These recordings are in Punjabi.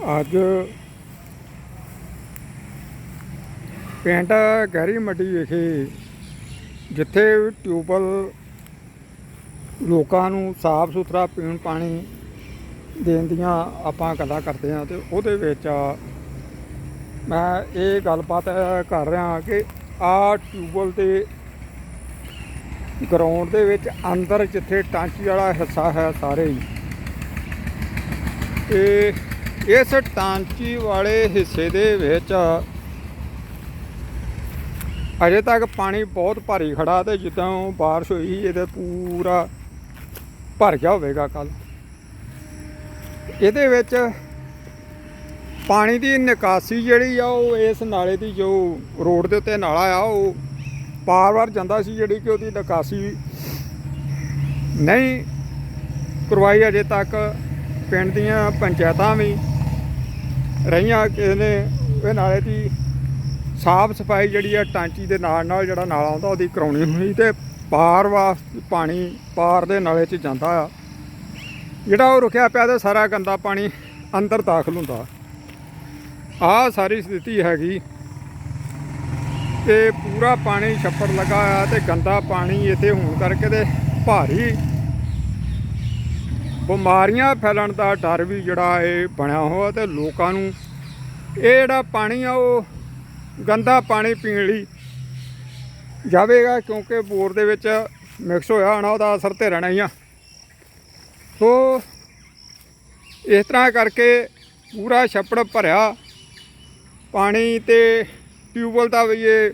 ਅੱਜ ਪਿੰਡ ਗਹਿਰੀ ਮੱਡੀ ਵਿਖੇ ਜਿੱਥੇ ਟਿਊਬਲ ਲੋਕਾਂ ਨੂੰ ਸਾਫ਼ ਸੁਥਰਾ ਪੀਣ ਪਾਣੀ ਦੇਣ ਦੀਆਂ ਆਪਾਂ ਗੱਲਾਂ ਕਰਦੇ ਹਾਂ ਤੇ ਉਹਦੇ ਵਿੱਚ ਮੈਂ ਇਹ ਗੱਲਬਾਤ ਕਰ ਰਿਹਾ ਕਿ ਆ ਟਿਊਬਲ ਤੇ ਗਰਾਊਂਡ ਦੇ ਵਿੱਚ ਅੰਦਰ ਜਿੱਥੇ ਟਾਂਚੀ ਵਾਲਾ ਹਿੱਸਾ ਹੈ ਸਾਰੇ ਹੀ, ਤੇ ਇਸ ਟਾਂਚੀ ਵਾਲੇ ਹਿੱਸੇ ਦੇ ਵਿੱਚ ਅਜੇ ਤੱਕ ਪਾਣੀ ਬਹੁਤ ਭਾਰੀ ਖੜਾ ਤੇ ਜਿੱਦਾਂ ਬਾਰਿਸ਼ ਹੋਈ ਇਹਦੇ ਪੂਰਾ ਭਰ ਗਿਆ ਹੋਵੇਗਾ ਕੱਲ। ਇਹਦੇ ਵਿੱਚ ਪਾਣੀ ਦੀ ਨਿਕਾਸੀ ਜਿਹੜੀ ਆ ਉਹ ਇਸ ਨਾਲੇ ਦੀ ਜੋ ਰੋਡ ਦੇ ਉੱਤੇ ਨਾਲਾ ਆ, ਉਹ ਪਾਰ-ਵਾਰ ਜਾਂਦਾ ਸੀ ਜਿਹੜੀ ਕਿ ਉਹਦੀ ਨਿਕਾਸੀ ਨਹੀਂ ਕਰਵਾਈ ਅਜੇ ਤੱਕ। ਪਿੰਡ ਦੀਆਂ ਪੰਚਾਇਤਾਂ ਵੀ ਰਹੀਆਂ ਕਿਸੇ ਨੇ, ਇਹ ਨਾਲੇ ਦੀ ਸਾਫ਼ ਸਫ਼ਾਈ ਜਿਹੜੀ ਆ ਟਾਂਚੀ ਦੇ ਨਾਲ ਨਾਲ ਜਿਹੜਾ ਨਾਲਾ ਆਉਂਦਾ, ਉਹਦੀ ਕਰਾਉਣੀ ਹੋਈ ਤੇ ਪਾਰ ਵਾਸਤੇ ਪਾਣੀ ਪਾਰ ਦੇ ਨਾਲੇ 'ਚ ਜਾਂਦਾ ਆ। ਜਿਹੜਾ ਉਹ ਰੁਕਿਆ ਪਿਆ ਤੇ ਸਾਰਾ ਗੰਦਾ ਪਾਣੀ ਅੰਦਰ ਦਾਖਲ ਹੁੰਦਾ। ਆਹ ਸਾਰੀ ਸਥਿਤੀ ਹੈਗੀ। ਤੇ ਪੂਰਾ ਪਾਣੀ ਛੱਪੜ ਲਗਾ ਆ ਤੇ ਗੰਦਾ ਪਾਣੀ ਇੱਥੇ ਹੋਣ ਕਰਕੇ ਤੇ ਭਾਰੀ ਬਿਮਾਰੀਆਂ ਫੈਲਣ ਦਾ ਡਰ ਵੀ ਜਿਹੜਾ ਇਹ ਬਣਿਆ ਹੋਇਆ ਤੇ ਲੋਕਾਂ ਨੂੰ। ਇਹ ਜਿਹੜਾ ਪਾਣੀ ਆ, ਉਹ ਗੰਦਾ ਪਾਣੀ ਪੀਣ ਲਈ ਜਾਵੇਗਾ ਕਿਉਂਕਿ ਬੋਰ ਦੇ ਵਿੱਚ ਮਿਕਸ ਹੋਇਆ ਹੋਣਾ, ਉਹਦਾ ਅਸਰ ਤੇ ਰਹਿਣਾ ਹੀ ਆ। ਸੋ ਇਸ ਤਰ੍ਹਾਂ ਕਰਕੇ ਪੂਰਾ ਛੱਪੜ ਭਰਿਆ। ਪਾਣੀ ਤੇ ਟਿਊਬਵੈੱਲ ਦਾ ਵੀ ਇਹ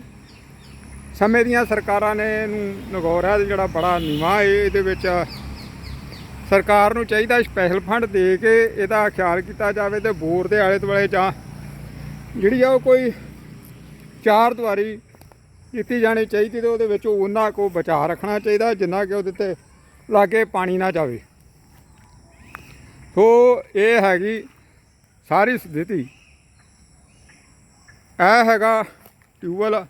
ਸਮੇਂ ਦੀਆਂ ਸਰਕਾਰਾਂ ਨੇ ਇਹਨੂੰ ਨਗੌਰਿਆ ਜਿਹੜਾ ਬੜਾ ਨੀਵਾਂ ਹੈ ਇਹਦੇ ਵਿੱਚ ਸਰਕਾਰ ਨੂੰ ਚਾਹੀਦਾ ਸਪੈਸ਼ਲ ਫੰਡ ਦੇ ਕੇ ਇਹਦਾ ਖਿਆਲ ਕੀਤਾ ਜਾਵੇ ਤੇ ਬੋਰ ਦੇ ਆਲੇ ਦੁਆਲੇ ਜਾਂ ਜਿਹੜੀ ਆ ਉਹ ਕੋਈ ਚਾਰ ਦੁਆਰੀ ਕੀਤੀ ਜਾਣੀ ਚਾਹੀਦੀ ਤੇ ਉਹਦੇ ਵਿੱਚ ਉਹਨਾਂ ਕੋ ਬਚਾ ਰੱਖਣਾ ਚਾਹੀਦਾ, ਜਿੰਨਾ ਕਿ ਉਹਦੇ ਤੇ ਲਾਗੇ ਪਾਣੀ ਨਾ ਜਾਵੇ। ਸੋ ਇਹ ਹੈਗੀ ਸਾਰੀ ਸਥਿਤੀ। ਇਹ ਹੈਗਾ ਟਿਊਬਵੈੱਲ,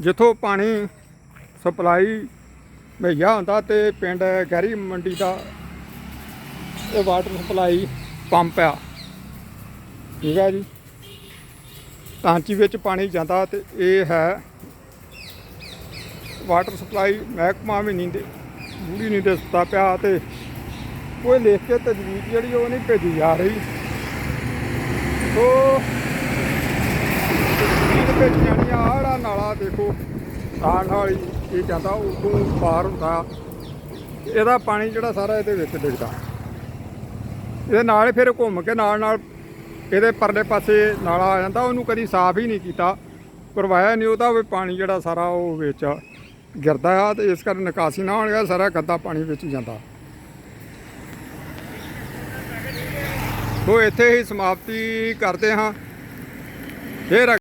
ਜਿੱਥੋਂ ਪਾਣੀ ਸਪਲਾਈ ਮੁਹੱਈਆ ਹੁੰਦਾ ਤੇ ਪਿੰਡ ਗਹਿਰੀ ਮੰਡੀ ਦਾ ਇਹ ਵਾਟਰ ਸਪਲਾਈ ਪੰਪ ਆ। ਠੀਕ ਹੈ ਜੀ। ਟਾਂਚੀ ਵਿੱਚ ਪਾਣੀ ਜਾਂਦਾ ਤੇ ਇਹ ਹੈ ਵਾਟਰ ਸਪਲਾਈ ਮਹਿਕਮਾ ਵੀ ਨਹੀਂ ਦੇ ਬੂੜੀ ਨਹੀਂ ਦੱਸਦਾ ਪਿਆ ਤੇ ਕੋਈ ਲਿਖ ਕੇ ਤਜਵੀਜ਼ ਜਿਹੜੀ ਉਹ ਨਹੀਂ ਭੇਜੀ ਜਾ ਰਹੀ। ਸੋ ਤਜਵੀਜ਼ ਭੇਜੀ ਜਾਣੀ ਆ ਆਹ ਨਾਲਾ ਦੇਖੋ ਨਾਲ ਨਾਲ। ਇਹ ਜਾਂਦਾ ਉਦੋਂ ਪਾਰ ਹੁੰਦਾ। ਇਹਦਾ ਪਾਣੀ ਜਿਹੜਾ ਸਾਰਾ ਇਹਦੇ ਵਿੱਚ ਡਿੱਗਦਾ। ਇਹਦੇ ਨਾਲ ਹੀ ਫਿਰ ਘੁੰਮ ਕੇ ਨਾਲ ਨਾਲ ਇਹਦੇ ਪਰਲੇ ਪਾਸੇ ਨਾਲਾ ਆ ਜਾਂਦਾ। ਉਹਨੂੰ ਕਦੀ ਸਾਫ਼ ਹੀ ਨਹੀਂ ਕੀਤਾ। ਕਰਵਾਇਆ ਨਹੀਂ ਉਹਦਾ ਵੀ ਪਾਣੀ ਜਿਹੜਾ ਸਾਰਾ ਉਹ ਵਿੱਚ ਗਿਰਦਾ ਆ ਤੇ ਇਸ ਕਰਕੇ ਨਿਕਾਸੀ ਨਾ ਹੋਣ ਗਿਆ ਸਾਰਾ ਗੰਦਾ ਪਾਣੀ ਵਿੱਚ ਜਾਂਦਾ। ਉਹ ਇੱਥੇ ਹੀ ਸਮਾਪਤੀ ਕਰਦੇ ਹਾਂ। ਫੇਰ